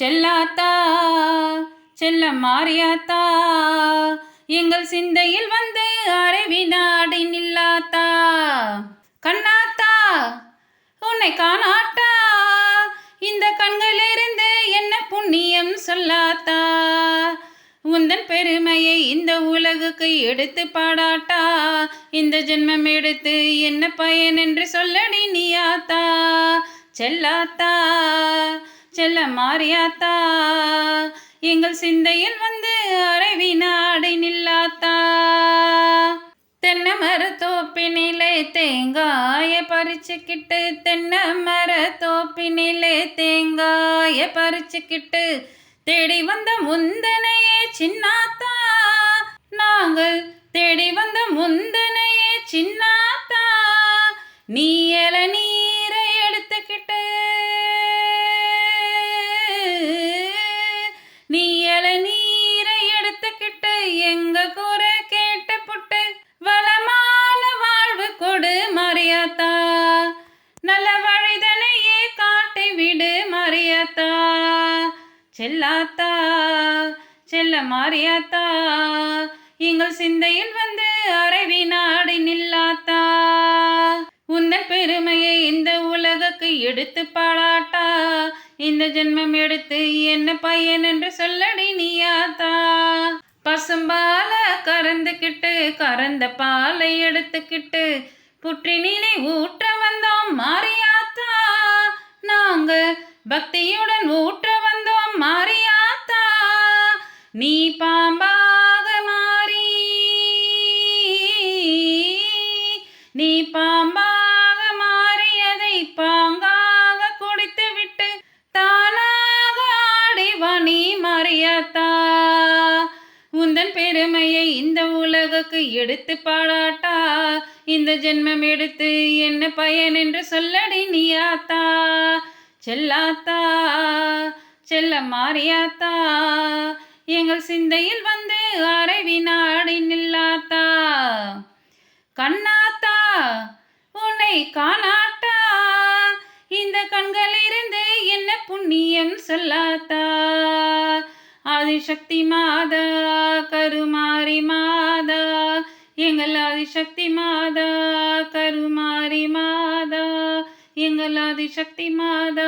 செல்லாத்தா செல்ல மாறியாத்தா எங்கள் சிந்தையில் வந்து அரைவி நாடி நில்லாத்தா. கண்ணாத்தா உன்னை காணாட்டா இந்த கண்களிலிருந்து என்ன புண்ணியம் சொல்லாத்தா. உந்தன் பெருமையை இந்த உலகுக்கு எடுத்து பாடாட்டா. இந்த ஜென்மம் எடுத்து என்ன பயன் என்று சொல்லடி நீயாத்தா. செல்லாத்தா செல்ல மாறியாத்தா. எங்கள் சிந்தையில் வந்து அரைவி நாடி நில்லாத்தா. தென்னை மரத்தோப்பினிலே தேங்காய பறிச்சுக்கிட்டு தென்னை மரத்தோப்பினிலே தேங்காய பறிச்சுக்கிட்டு தேடி வந்த முந்தனையே சின்னாத்தா. நாங்கள் தேடி வந்த முந்தனையே சின்னாத்தா. நீ எல நீ மரியாத்தா நல்ல வழிதனையே காட்டி விடு மரியாத்தா செல்லாத்தா செல்ல மாறியாத்தா. எங்கள் சிந்தையில் வந்து அரைவி நாடி நில்லாத்தா. உந்தன் பெருமையை இந்த உலகுக்கு எடுத்து பாடாட்டா இந்த ஜென்மம் எடுத்து என்ன பையன் என்று சொல்லடி நீயாத்தா. பசும்பால கறந்துக்கிட்டு கறந்த பாலை எடுத்துக்கிட்டு புற்றினிலே ஊற்ற வந்தோம் மாரியாத்தா நாங்க பக்தியுடன் ஊற்ற வந்தோம் மாரியாத்தா நீ பாம்பாக மாறி நீ பாம்பாக மாறியதை பாங்காக குடித்து விட்டு தானாக ஆடி வனி மாரியாத்தா அதன் பெருமையை இந்த உலகுக்கு எடுத்து பாடாட்டா? இந்த ஜென்மம் எடுத்து என்ன பயன் என்று சொல்லடி நீயாத்தா செல்லாத்தா? செல்ல மாறியாத்தா? எங்கள் சிந்தையில் வந்து அரைவி நாடி நில்லாத்தா? கண்ணாத்தா உன்னை காணாட்டா? இந்த கண்களிலிருந்து என்ன புண்ணியம் சொல்லாத்தா? ஆதிசக்தி மாதா கருமாரி மாதா எங்கள் ஆதிசக்தி மாதா கருமாரி மாதா எங்கள் ஆதிசக்தி மாதா